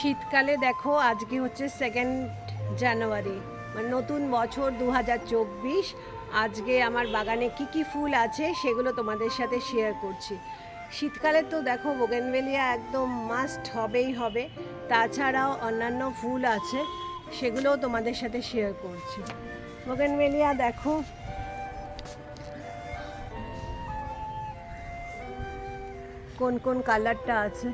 শীতকালে দেখো, আজকে হচ্ছে সেকেন্ড জানুয়ারি মানে নতুন বছর দু হাজার চব্বিশ। আজকে আমার বাগানে কি কি ফুল আছে সেগুলো তোমাদের সাথে শেয়ার করছি। শীতকালে তো দেখো বোগেনভেলিয়া একদম মাস্ট হবেই হবে। তাছাড়াও অন্যান্য ফুল আছে, সেগুলোও তোমাদের সাথে শেয়ার করছি। বোগেনভেলিয়া দেখো। কোন কোন কালারটা আছে?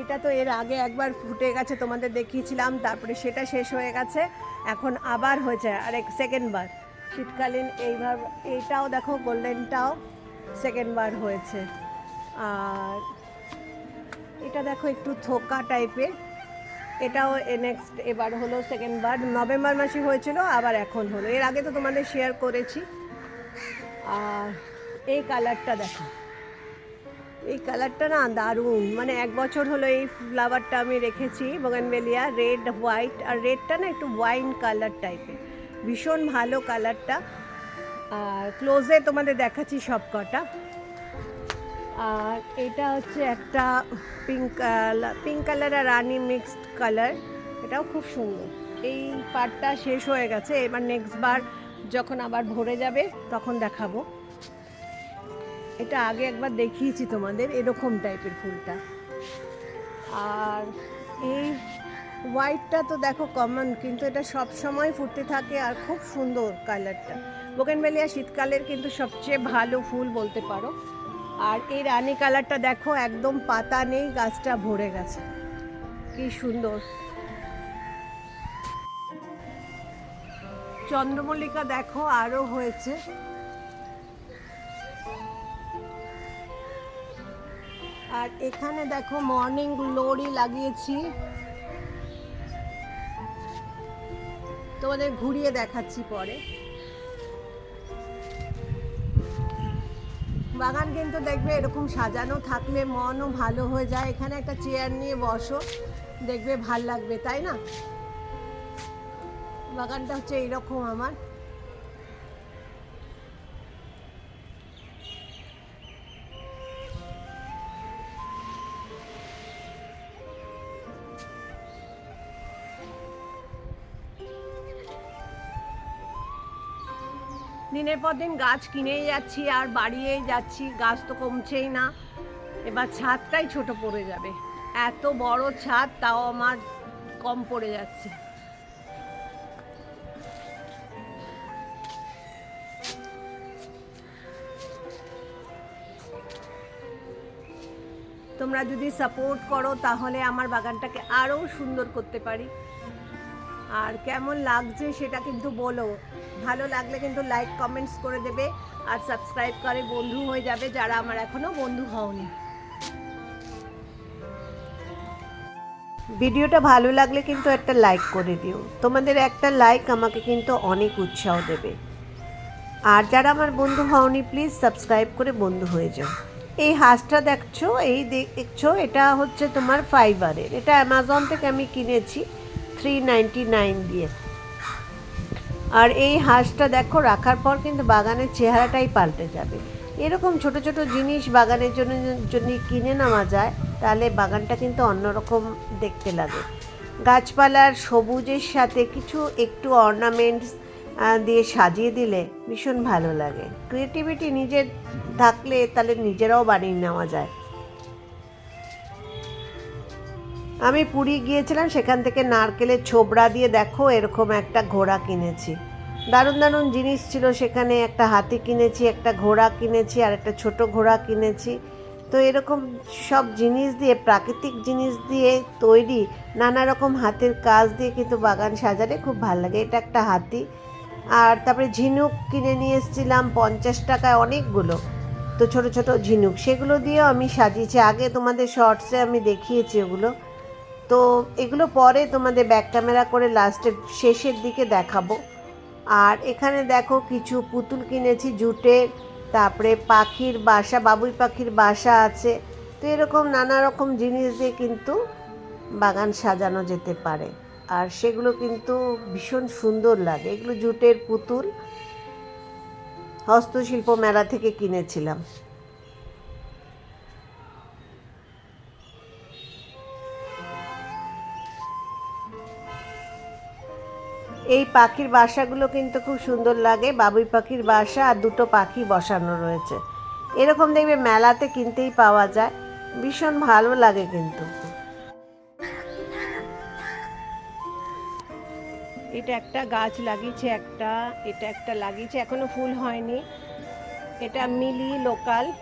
এটা তো এর আগে একবার ফুটে গেছে, তোমাদের দেখিয়েছিলাম, তারপরে সেটা শেষ হয়ে গেছে, এখন আবার হয়েছে আর এক সেকেন্ড বার। শীতকালীন এইভাবে, এইটাও দেখো গোল্ডেনটাও সেকেন্ড বার হয়েছে। আর এটা দেখো একটু থোকা টাইপের, এটাও নেক্সট এবার হলো সেকেন্ড বার, নভেম্বর মাসে হয়েছিল, আবার এখন হলো। এর আগে তো তোমাদের শেয়ার করেছি। আর এই কালারটা দেখো। এই কালারটা না দারুণ। মানে এক বছর হলো এই ফ্লাওয়ারটা আমি রেখেছি বগানবেলিয়া রেড হোয়াইট আর রেডটা না একটু ওয়াইন কালার টাইপের ভীষণ ভালো কালারটা আর ক্লোজে তোমাদের দেখাচ্ছি সব কটা আর এটা হচ্ছে একটা পিঙ্ক পিঙ্ক কালার আর রানি মিক্সড কালার এটাও খুব সুন্দর। এই পার্টটা শেষ হয়ে গেছে। এবার নেক্সট বার যখন আবার ভরে যাবে, তখন দেখাবো। এটা আগে একবার দেখিয়েছি তোমাদের, এরকম টাইপের ফুলটা। আর এই হোয়াইটটা তো দেখো কমন কিন্তু এটা সব সময় ফুটতে থাকে আর খুব সুন্দর কালারটা বোকেনবেলিয়া শীতকালের কিন্তু সবচেয়ে ভালো ফুল বলতে পারো। আর এই রানী কালারটা দেখো, একদম পাতা নেই, গাছটা ভরে গেছে। কি সুন্দর। চন্দ্রমল্লিকা দেখো আরও হয়েছে। আর এখানে দেখো মর্নিং গ্লোরি লাগিয়েছি। তোমাদের ঘুরিয়ে দেখাচ্ছি পরে। বাগান কিন্তু দেখবে এরকম সাজানো, থাকলে মনও ভালো হয়ে যায়। এখানে একটা চেয়ার নিয়ে বসো, দেখবে ভালো লাগবে, তাই না? বাগানটা হচ্ছে এইরকম আমার। দিনের পর দিন গাছ কিনেই যাচ্ছি, আর বাড়িয়েই যাচ্ছি, গাছ তো কমছেই না। এবার ছাদটাই ছোট পড়ে যাবে। এত বড় ছাদ, তাও আমার কম পড়ে যাচ্ছে। তোমরা যদি সাপোর্ট করো, তাহলে আমার বাগানটাকে আরও সুন্দর করতে পারি। আর কেমন লাগছে সেটা কিন্তু বলো। ভালো লাগলে কিন্তু লাইক কমেন্টস করে দেবে আর সাবস্ক্রাইব করে বন্ধু হয়ে যাবে যারা আমার এখনও বন্ধু হওনি। ভিডিওটা ভালো লাগলে কিন্তু একটা লাইক করে দিও। তোমাদের একটা লাইক আমাকে কিন্তু অনেক উৎসাহ দেবে। আর যারা আমার বন্ধু হওনি প্লিজ সাবস্ক্রাইব করে বন্ধু হয়ে যাও। এই হাঁসটা দেখছ, এই দেখছ, এটা হচ্ছে তোমার ফাইবারের এটা অ্যামাজন থেকে আমি কিনেছি। থ্রি নাইনটি নাইন দিয়ে। আর এই হাঁসটা দেখো, রাখার পর কিন্তু বাগানের চেহারাটাই পাল্টে যাবে। এরকম ছোট ছোট জিনিস বাগানের জন্য যদি কিনে নেওয়া যায়, তাহলে বাগানটা কিন্তু অন্যরকম দেখতে লাগে। গাছপালার সবুজের সাথে কিছু একটু অর্নামেন্টস দিয়ে সাজিয়ে দিলে ভীষণ ভালো লাগে। ক্রিয়েটিভিটি নিজের থাকলে তাহলে নিজেরাও বানিয়ে নেওয়া যায়। আমি পুরী গিয়েছিলাম, সেখান থেকে নারকেলের ছোবড়া দিয়ে দেখো, এরকম একটা ঘোড়া কিনেছি। দারুণ দারুণ জিনিস ছিল সেখানে, একটা হাতি কিনেছি, একটা ঘোড়া কিনেছি, আর একটা ছোট ঘোড়া কিনেছি। তো এরকম সব জিনিস দিয়ে, প্রাকৃতিক জিনিস দিয়ে তৈরি, নানা রকম হাতের কাজ দিয়ে কিন্তু বাগান সাজালে খুব ভালো লাগে। এটা একটা হাতি। আর তারপরে ঝিনুক কিনে নিয়ে এসেছিলাম, পঞ্চাশ টাকায় অনেকগুলো। তো ছোট ছোট ঝিনুক, সেগুলো দিয়েও আমি সাজিয়েছি। আগে তোমাদের শর্টসে আমি দেখিয়েছি ওগুলো। তো এগুলো পরে তোমাদের ব্যাক ক্যামেরা করে লাস্টের শেষের দিকে দেখাবো। আর এখানে দেখো কিছু পুতুল কিনেছি জুটের তারপরে পাখির বাসা, বাবুই পাখির বাসা আছে। তো এরকম নানা রকম জিনিস দিয়ে কিন্তু বাগান সাজানো যেতে পারে। আর সেগুলো কিন্তু ভীষণ সুন্দর লাগে। এগুলো জুটের পুতুল, হস্তশিল্প মেলা থেকে কিনেছিলাম। এই পাখির বাসাগুলো কিন্তু খুব সুন্দর লাগে, বাবুই পাখির বাসা আর দুটো পাখি বসানো রয়েছে। এরকম দেখবে মেলাতে কিনতেই পাওয়া যায়। ভীষণ ভালো লাগে কিন্তু। এটা একটা গাছ লাগিয়েছে একটা, এটা একটা লাগিয়েছে, এখনও ফুল হয়নি। এটা মিলি লোকাল।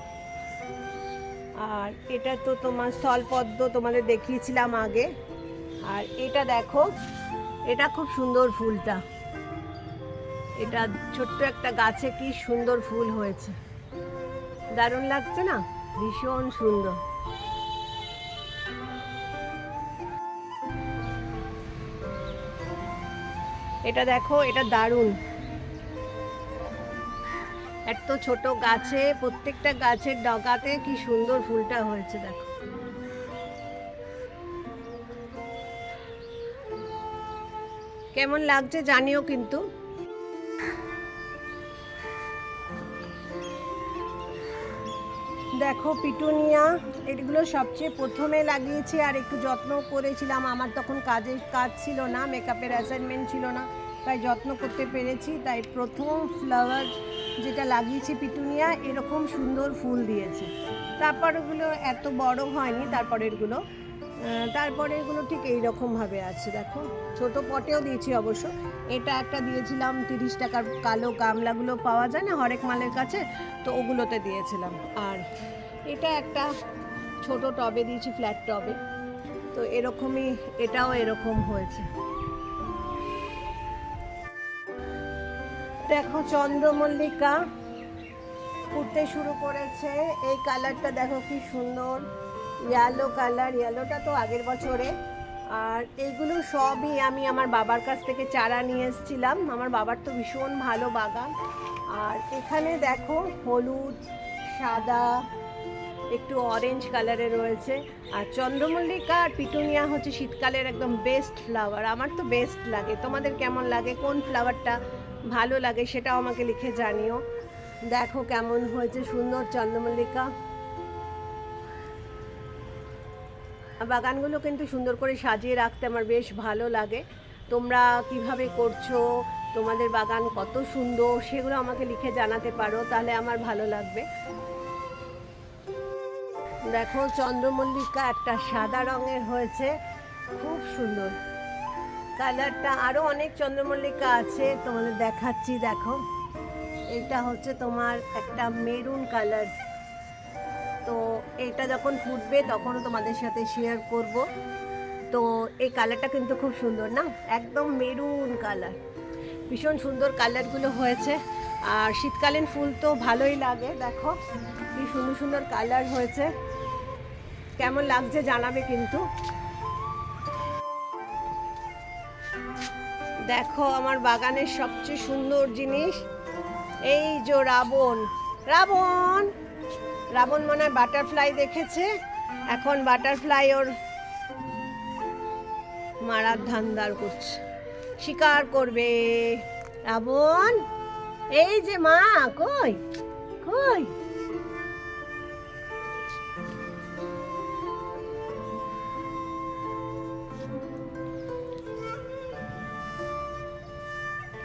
আর এটা তো তোমার স্থলপদ্ম তোমাদের দেখিয়েছিলাম আগে। আর এটা দেখো এটা খুব সুন্দর ফুলটা। এটা ছোট্ট একটা গাছে কি সুন্দর ফুল হয়েছে। দারুণ লাগছে না? ভীষণ সুন্দর। এটা দেখো, এটা দারুণ। এত ছোট গাছে, প্রত্যেকটা গাছের ডগাতে কি সুন্দর ফুলটা হয়েছে, দেখো। কেমন লাগছে জানিও কিন্তু। দেখো পিটুনিয়া, এগুলো সবচেয়ে প্রথমে লাগিয়েছি আর একটু যত্ন করেছিলাম। আমার তখন কাজের কাজ ছিল না মেকআপের অ্যাসাইনমেন্ট ছিল না, তাই যত্ন করতে পেরেছি। তাই প্রথম ফ্লাওয়ার যেটা লাগিয়েছি পিটুনিয়া, এরকম সুন্দর ফুল দিয়েছে। তারপর ওগুলো এত বড় হয়নি, তারপরেরগুলো তারপরে এগুলো ঠিক এইরকমভাবে আছে, দেখো। ছোট পটেও দিয়েছি অবশ্য। এটা একটা দিয়েছিলাম তিরিশ টাকার কালো গামলাগুলো পাওয়া যায় না হরেক মালের কাছে, তো ওগুলোতে দিয়েছিলাম। আর এটা একটা ছোট টবে দিয়েছি ফ্ল্যাট টবে। তো এরকমই, এটাও এরকম হয়েছে। দেখো চন্দ্রমল্লিকা ফুটতে শুরু করেছে। এই কালারটা দেখো কি সুন্দর। ইয়েলো কালার ইয়েলোটা তো আগের বছরে। আর এইগুলো সবই আমি আমার বাবার কাছ থেকে চারা নিয়ে এসেছিলাম। আমার বাবার তো ভীষণ ভালো বাগান। আর এখানে দেখো হলুদ, সাদা, একটু অরেঞ্জ কালারে রয়েছে। আর চন্দ্রমল্লিকা আর পিটুনিয়া হচ্ছে শীতকালের একদম বেস্ট ফ্লাওয়ার আমার তো বেস্ট লাগে। তোমাদের কেমন লাগে? কোন ফ্লাওয়ারটা ভালো লাগে সেটাও আমাকে লিখে জানিও। দেখো কেমন হয়েছে সুন্দর চন্দ্রমল্লিকা। বাগানগুলো কিন্তু সুন্দর করে সাজিয়ে রাখতে আমার বেশ ভালো লাগে। তোমরা কীভাবে করছ, তোমাদের বাগান কত সুন্দর, সেগুলো আমাকে লিখে জানাতে পারো, তাহলে আমার ভালো লাগবে। দেখো, চন্দ্রমল্লিকা একটা সাদা রঙের হয়েছে, খুব সুন্দর। কালারটা আরও অনেক চন্দ্রমল্লিকা আছে, তোমাদের দেখাচ্ছি, দেখো। এটা হচ্ছে তোমার একটা মেরুন কালার। তো এটা যখন ফুটবে তখনও তোমাদের সাথে শেয়ার করব। তো এই কালারটা কিন্তু খুব সুন্দর না? একদম মেরুন কালার ভীষণ সুন্দর কালারগুলো হয়েছে। আর শীতকালীন ফুল তো ভালোই লাগে, দেখো। কি সুন্দর সুন্দর কালার হয়েছে। কেমন লাগছে জানাবে কিন্তু। দেখো আমার বাগানের সবচেয়ে সুন্দর জিনিস, এই যে রাবণ। রাবণ! রাবণ মনে বাটারফ্লাই দেখেছে। এখন বাটারফ্লাই ওর মারার ধান্দার করছে। শিকার করবে। রাবণ, এই যে মা, কই? কই?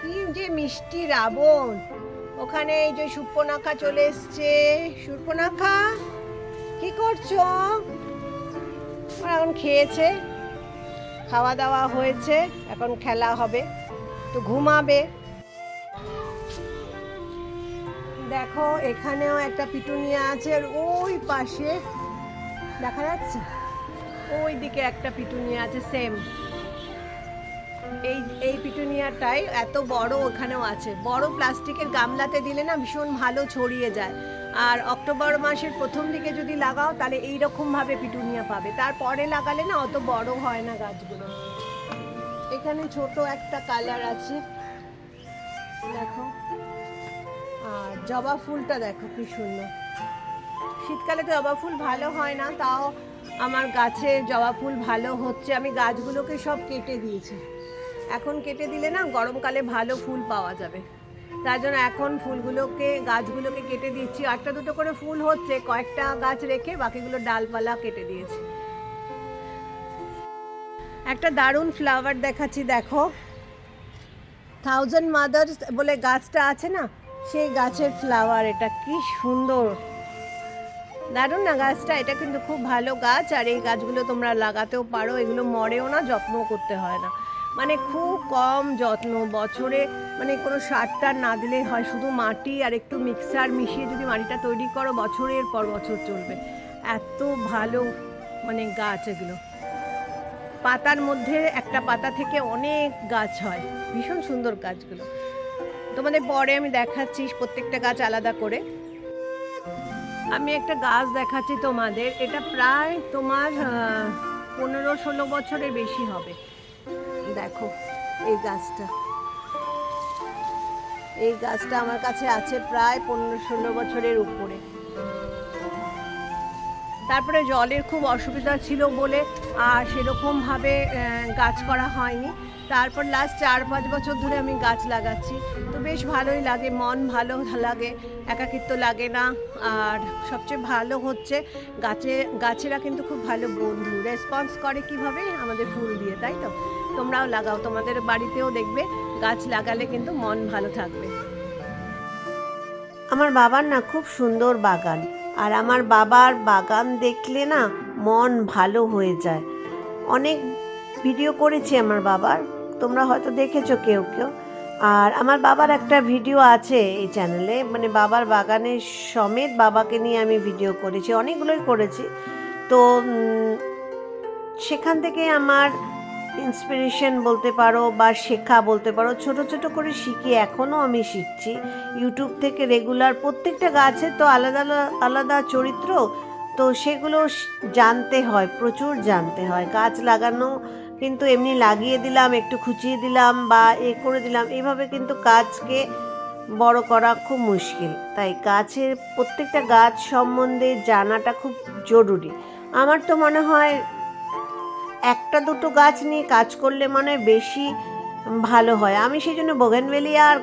কি যে মিষ্টি রাবণ। ওখানে এই যে সুপনাখা চলে এসছে। সুপনাখা কি করছ? এখন খেয়েছে খাওয়া দাওয়া হয়েছে, এখন খেলা হবে, তো ঘুমাবে। দেখো, এখানেও একটা পিটুনিয়া আছে, আর ওই পাশে, দেখা যাচ্ছে? ওই দিকে একটা পিটুনিয়া আছে সেম এই এই পিটুনিয়াটাই এত বড় ওখানেও আছে। বড় প্লাস্টিকের গামলাতে দিলে না ভীষণ ভালো ছড়িয়ে যায়। আর অক্টোবর মাসের প্রথম দিকে যদি লাগাও, তাহলে এই রকম ভাবে পিটুনিয়া পাবে। তারপরে লাগালে না অত বড় হয় না গাছগুলো। এখানে ছোট একটা কালার আছে। দেখো। আর জবা ফুলটা দেখো কি সুন্দর। শীতকালে তো জবা ফুল ভালো হয় না, তাও আমার গাছে জবা ফুল ভালো হচ্ছে। আমি গাছগুলোকে সব কেটে দিয়েছি। এখন কেটে দিলে না গরমকালে ভালো ফুল পাওয়া যাবে। তার জন্য এখন ফুলগুলোকে, গাছগুলোকে কেটে দিচ্ছি। একটা দুটো করে ফুল হচ্ছে, কয়েকটা গাছ রেখে বাকিগুলো ডালপালা কেটে দিয়েছি। একটা দারুণ ফ্লাওয়ার দেখাচ্ছি, দেখো। থাউজেন্ড মাদার্স বলে গাছটা আছে না, সেই গাছের ফ্লাওয়ার এটা কি সুন্দর। দারুণ না গাছটা? এটা কিন্তু খুব ভালো গাছ, আর এই গাছগুলো তোমরা লাগাতেও পারো। এগুলো মরেও না যত্ন করতে হয় না। মানে খুব কম যত্ন। বছরে মানে কোনো সার টার না দিলেই হয়, শুধু মাটি আর একটু মিক্সার মিশিয়ে যদি মাটিটা তৈরি করো, বছরের পর বছর চলবে। এত ভালো মানে গাছ এগুলো। পাতার মধ্যে একটা পাতা থেকে অনেক গাছ হয়। ভীষণ সুন্দর গাছগুলো। তোমাদের পরে আমি দেখাচ্ছি প্রত্যেকটা গাছ আলাদা করে। আমি একটা গাছ দেখাচ্ছি তোমাদের। এটা প্রায় তোমার পনেরো ষোলো বছরের বেশি হবে। দেখো, এই গাছটা। এই গাছটা আমার কাছে আছে প্রায় পনেরো ষোলো বছরের উপরে। তারপরে জলের খুব অসুবিধা ছিল বলে, আর সেরকমভাবে গাছ করা হয়নি। তারপর লাস্ট চার পাঁচ বছর ধরে আমি গাছ লাগাচ্ছি। তো বেশ ভালোই লাগে, মন ভালো লাগে, একাকিত্ব লাগে না। আর সবচেয়ে ভালো হচ্ছে, গাছে, গাছেরা কিন্তু খুব ভালো বন্ধু। রেসপন্স করে কীভাবে? আমাদের ফুল দিয়ে, তাই তো? তোমরাও লাগাও, তোমাদের বাড়িতেও দেখবে, গাছ লাগালে কিন্তু মন ভালো থাকবে। আমার বাবার না খুব সুন্দর বাগান, আর আমার বাবার বাগান দেখলে না মন ভালো হয়ে যায়। অনেক ভিডিও করেছি আমার বাবার, তোমরা হয়তো দেখেছ কেউ কেউ। আর আমার বাবার একটা ভিডিও আছে এই চ্যানেলে মানে বাবার বাগানের সমেত বাবাকে নিয়ে আমি ভিডিও করেছি, অনেকগুলোই করেছি। তো সেখান থেকে আমার ইন্সপিরেশন বলতে পারো বা শেখা বলতে পারো, ছোট ছোট করে শিখি এখনও আমি শিখছি। ইউটিউব থেকে রেগুলার প্রত্যেকটা গাছের তো আলাদা আলা- আলাদা চরিত্র, তো সেগুলো জানতে হয়, প্রচুর জানতে হয়। গাছ লাগানো কিন্তু এমনি লাগিয়ে দিলাম, একটু খুঁচিয়ে দিলাম বা এ করে দিলাম, এভাবে কিন্তু গাছকে বড় করা খুব মুশকিল। তাই গাছের প্রত্যেকটা গাছ সম্বন্ধে জানাটা খুব জরুরি। আমার তো মনে হয় একটা দুটো গাছ নিয়ে কাজ করলে মনে বেশি ভালো হয়। আমি সেই জন্য বোগেনভেলিয়া আর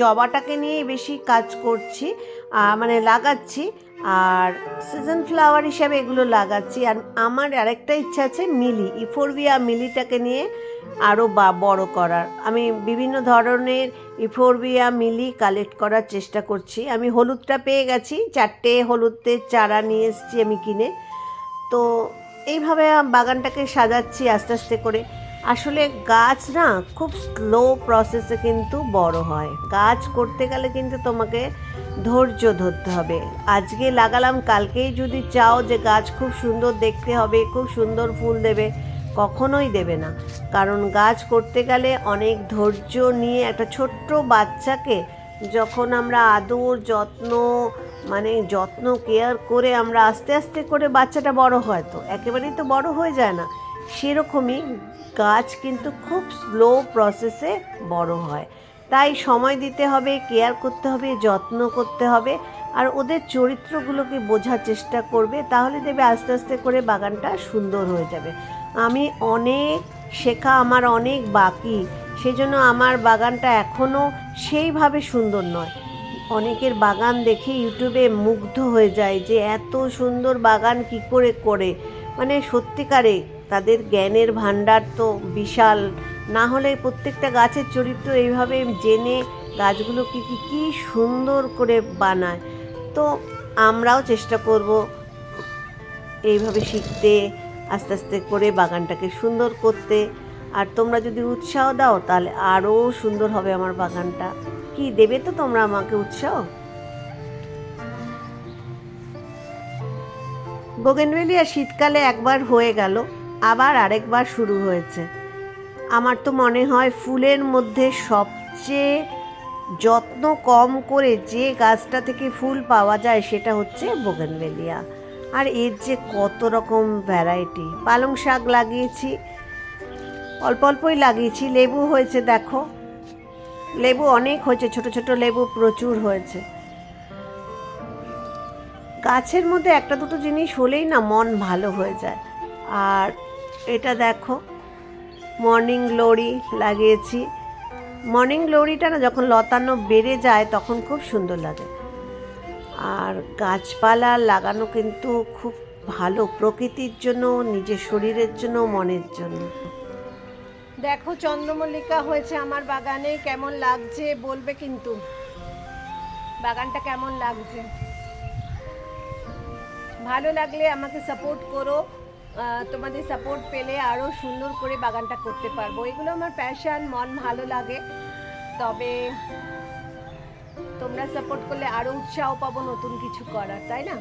জবাটাকে নিয়েই বেশি কাজ করছি মানে লাগাচ্ছি। আর সিজন ফ্লাওয়ার হিসাবে এগুলো লাগাচ্ছি। আর আমার আরেকটা ইচ্ছা আছে মিলি ইফোরবিয়া মিলিটাকে নিয়ে আরও বা, বড় করার। আমি বিভিন্ন ধরনের ইফোরবিয়া মিলি কালেক্ট করার চেষ্টা করছি। আমি হলুদটা পেয়ে গেছি, চারটে হলুদের চারা নিয়ে এসেছি আমি কিনে। তো এইভাবে বাগানটাকে সাজাচ্ছি আস্তে আস্তে করে। আসলে গাছ না খুব স্লো প্রসেসে কিন্তু বড় হয়। গাছ করতে গেলে কিন্তু তোমাকে ধৈর্য ধরতে হবে। আজকে লাগালাম, কালকেই যদি চাও যে গাছ খুব সুন্দর দেখতে হবে, খুব সুন্দর ফুল দেবে, কখনোই দেবে না। কারণ গাছ করতে গেলে অনেক ধৈর্য নিয়ে একটা ছোট্ট বাচ্চাকে যখন আমরা আদর, যত্ন মানে যত্ন কেয়ার করে আমরা আস্তে আস্তে করে বাচ্চাটা বড় হয় তো। একেবারেই তো বড় হয়ে যায় না। সেরকমই গাছ কিন্তু খুব স্লো প্রসেসে বড় হয়। তাই সময় দিতে হবে কেয়ার করতে হবে, যত্ন করতে হবে। আর ওদের চরিত্রগুলোকে বোঝার চেষ্টা করবে, তাহলে দেবে আস্তে আস্তে করে বাগানটা সুন্দর হয়ে যাবে। আমি অনেক শেখা আমার অনেক বাকি, সেজন্য আমার বাগানটা এখনও সেইভাবে সুন্দর নয়। অনেকের বাগান দেখে ইউটিউবে মুগ্ধ হয়ে যায় যে এত সুন্দর বাগান কি করে করে। মানে সত্যিকারে তাদের জ্ঞানের ভাণ্ডার তো বিশাল। না হলে প্রত্যেকটা গাছের চরিত্র এইভাবে জেনে গাছগুলো কি কি কি সুন্দর করে বানায়। তো আমরাও চেষ্টা করব এইভাবে শিখতে, আস্তে আস্তে করে বাগানটাকে সুন্দর করতে। আর তোমরা যদি উৎসাহ দাও তাহলে আরও সুন্দর হবে আমার বাগানটা। কি দেবে তো তোমরা আমাকে উৎসাহ? বোগেনভেলিয়া শীতকালে একবার হয়ে গেল, আবার আরেকবার শুরু হয়েছে। আমার তো মনে হয় ফুলের মধ্যে সবচেয়ে যত্ন কম করে যে গাছটা থেকে ফুল পাওয়া যায় সেটা হচ্ছে বোগেনভেলিয়া আর এর যে কত রকম ভ্যারাইটি পালং শাক লাগিয়েছি, অল্প অল্পই লাগিয়েছি, লেবু হয়েছে দেখো। লেবু অনেক হয়েছে, ছোট ছোট লেবু প্রচুর হয়েছে। গাছের মধ্যে একটা দুটো জিনিস হলেই না মন ভালো হয়ে যায়। আর এটা দেখো মর্নিং গ্লোরি লাগিয়েছি। মর্নিং গ্লোরিটা না যখন লতানো বেড়ে যায় তখন খুব সুন্দর লাগে। আর গাছপালা লাগানো কিন্তু খুব ভালো, প্রকৃতির জন্য, নিজের শরীরের জন্য, মনের জন্য। দেখো, চন্দ্রমল্লিকা হয়েছে আমার বাগানে, কেমন লাগছে বলবে কিন্তু। বাগানটা কেমন লাগছে? ভালো লাগলে আমাকে সাপোর্ট করো তোমাদের সাপোর্ট পেলে আরও সুন্দর করে বাগানটা করতে পারব। এগুলো আমার প্যাশন মন ভালো লাগে। তবে তোমরা সাপোর্ট করলে আরও উৎসাহ পাবো নতুন কিছু করার, তাই না?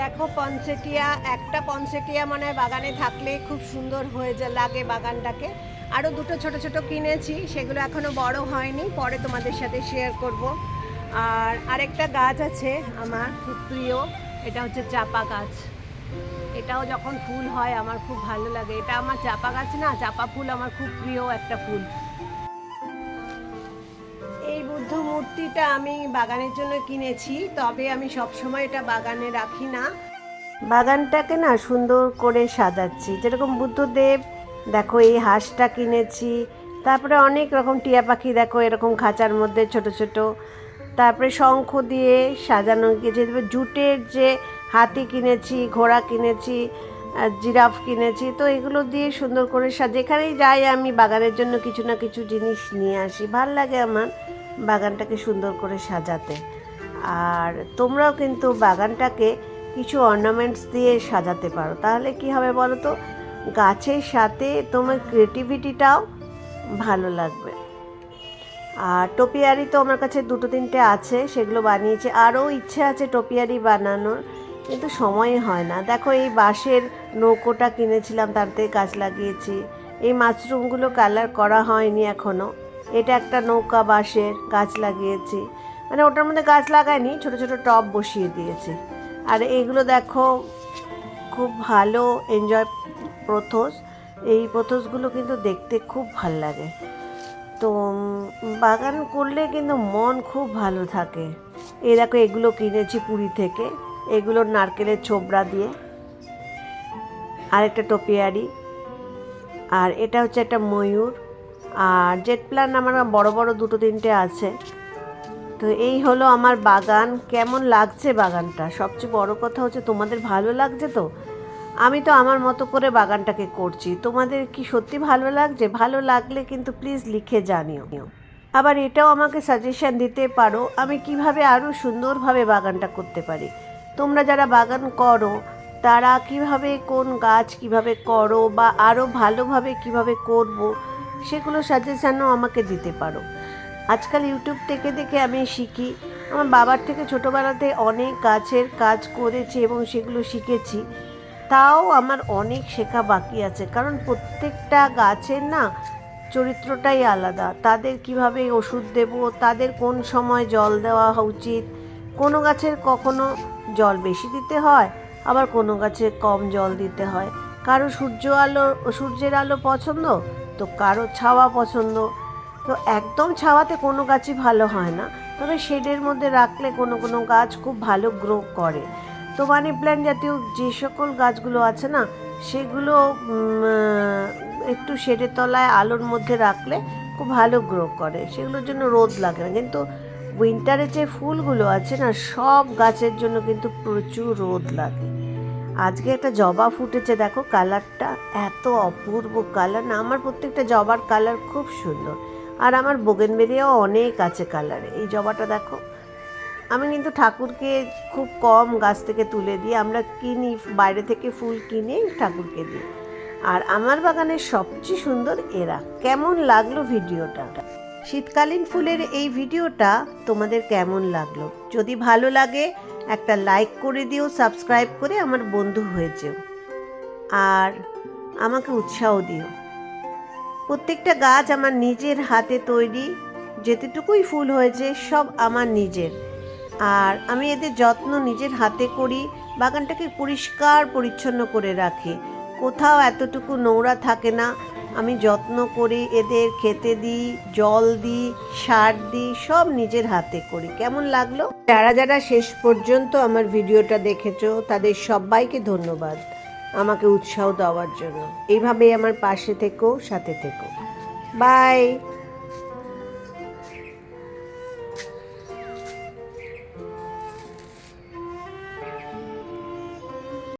দেখো, পনসেটিয়া, একটা পনসেটিয়া মানে বাগানে থাকলে খুব সুন্দর হয়ে যা, লাগে বাগানটাকে। আরও দুটো ছোট ছোট কিনেছি, সেগুলো এখনও বড় হয়নি, পরে তোমাদের সাথে শেয়ার করব। আর আরেকটা গাছ আছে আমার খুব প্রিয়, এটা হচ্ছে চাপা গাছ। এটাও যখন ফুল হয় আমার খুব ভালো লাগে। এটা আমার চাপা গাছ না, চাপা ফুল আমার খুব প্রিয় একটা ফুল। বুদ্ধ মূর্তিটা আমি বাগানের জন্য কিনেছি, তবে আমি সবসময় এটা বাগানে রাখি না। বাগানটাকে না সুন্দর করে সাজাচ্ছি। যেরকম বুদ্ধদেব, দেখো এই হাঁসটা কিনেছি, তারপরে অনেক রকম টিয়া পাখি, দেখো এরকম খাঁচার মধ্যে ছোট ছোট। তারপরে শঙ্খ দিয়ে সাজানো গিয়েছে জুটের যে হাতি কিনেছি, ঘোড়া কিনেছি জিরাফ কিনেছি, তো এগুলো দিয়ে সুন্দর করে সাজ যেখানেই যাই আমি বাগানের জন্য কিছু না কিছু জিনিস নিয়ে আসি। ভালো লাগে আমার। বাগানটাকে সুন্দর করে সাজাতে। আর তোমরাও কিন্তু বাগানটাকে কিছু অর্নামেন্টস দিয়ে সাজাতে পারো। তাহলে কি হবে বলো তো গাছের সাথে তোমার ক্রিয়েটিভিটিটাও ভালো লাগবে। আর টোপিয়ারি তো আমার কাছে দুটো তিনটে আছে, সেগুলো বানিয়েছে। আরও ইচ্ছে আছে টোপিয়ারি বানানোর, কিন্তু সময় হয় না। দেখো, এই বাঁশের নৌকোটা কিনেছিলাম তাতে গাছ লাগিয়েছি। এই মাশরুমগুলো কালার করা হয়নি এখনও এটা একটা নৌকা বাঁশের গাছ লাগিয়েছি। মানে ওটার মধ্যে গাছ লাগাইনি, ছোট ছোট টব বসিয়ে দিয়েছি। আর এইগুলো দেখো, খুব ভালো এনজয় প্রথোস। এই প্রথোসগুলো কিন্তু দেখতে খুব ভালো লাগে। তো বাগান করলে কিন্তু মন খুব ভালো থাকে। এই দেখো, এগুলো কিনেছি পুরী থেকে। এগুলো নারকেলের ছোবড়া দিয়ে। আরেকটা টোপিয়ারি। আর এটা হচ্ছে একটা ময়ূর। আর জেট প্ল্যান আমার বড় বড় দুটো তিনটে আছে। তো এই হলো আমার বাগান। কেমন লাগছে বাগানটা? সবচেয়ে বড় কথা হচ্ছে তোমাদের ভালো লাগছে তো? আমি তো আমার মতো করে বাগানটাকে করছি। তোমাদের কি সত্যি ভালো লাগছে? ভালো লাগলে কিন্তু প্লিজ লিখে জানিও। আবার এটাও আমাকে সাজেশন দিতে পারো, আমি কীভাবে আরও সুন্দরভাবে বাগানটা করতে পারি? তোমরা যারা বাগান করো, তারা কীভাবে কোন গাছ কীভাবে করো বা আরও ভালোভাবে কীভাবে করব সেগুলো সাজেশনও আমাকে দিতে পারো। আজকাল ইউটিউব থেকে দেখে আমি শিখি। আমার বাবার থেকে ছোটোবেলাতে অনেক গাছের কাজ করেছি এবং সেগুলো শিখেছি। তাও আমার অনেক শেখা বাকি আছে। কারণ প্রত্যেকটা গাছের না চরিত্রটাই আলাদা। তাদের কীভাবে ওষুধ দেব, তাদের কোন সময় জল দেওয়া উচিত, কোনো গাছের কখনো জল বেশি দিতে হয়, আবার কোনো গাছে কম জল দিতে হয়। কারও সূর্য আলো, সূর্যের আলো পছন্দ? তো কারও ছাওয়া পছন্দ। তো একদম ছাওয়াতে কোনো গাছই ভালো হয় না। তবে শেডের মধ্যে রাখলে কোনো কোনো গাছ খুব ভালো গ্রো করে। তো মানি প্ল্যান্ট জাতীয় যে সকল গাছগুলো আছে না, সেগুলো একটু শেডের তলায় আলোর মধ্যে রাখলে খুব ভালো গ্রো করে। সেগুলোর জন্য রোদ লাগে না। কিন্তু উইন্টারে যে ফুলগুলো আছে না, সব গাছের জন্য কিন্তু প্রচুর রোদ লাগে। আজকে একটা জবা ফুটেছে, দেখো কালারটা এত অপূর্ব কালার। না, আমার প্রত্যেকটা জবার কালার খুব সুন্দর। আর আমার বোগেনবেরিয়াও অনেক আছে কালারে। এই জবাটা দেখো, আমি কিন্তু ঠাকুরকে খুব কম গাছ থেকে তুলে দিই। আমরা কিনি, বাইরে থেকে ফুল কিনে ঠাকুরকে দিই। আর আমার বাগানের সবচেয়ে সুন্দর এরা। কেমন লাগল ভিডিওটা? শীতকালীন ফুলের এই ভিডিওটা তোমাদের কেমন লাগল? যদি ভালো লাগে, একটা লাইক করে দিও, সাবস্ক্রাইব করে আমার বন্ধু হয়ে যেও। আর আমাকে উৎসাহ দিও। প্রত্যেকটা গাছ আমার নিজের হাতে তৈরি, যেতেটুকুই ফুল হয়েছে সব আমার নিজের। আর আমি এদের যত্ন নিজের হাতে করি, বাগানটাকে পরিষ্কার পরিচ্ছন্ন করে রাখি। কোথাও এতটুকু নোংরা থাকে না আমি যত্ন করি, এদের খেতে দিই, জল দিই, সার দিই, সব নিজের হাতে করি। কেমন লাগল? যারা যারা শেষ পর্যন্ত আমার ভিডিওটা দেখেছ, তাদের সবাইকে ধন্যবাদ আমাকে উৎসাহ দেওয়ার জন্য। এইভাবেই আমার পাশে থেকো, সাথে থেকো। বাই!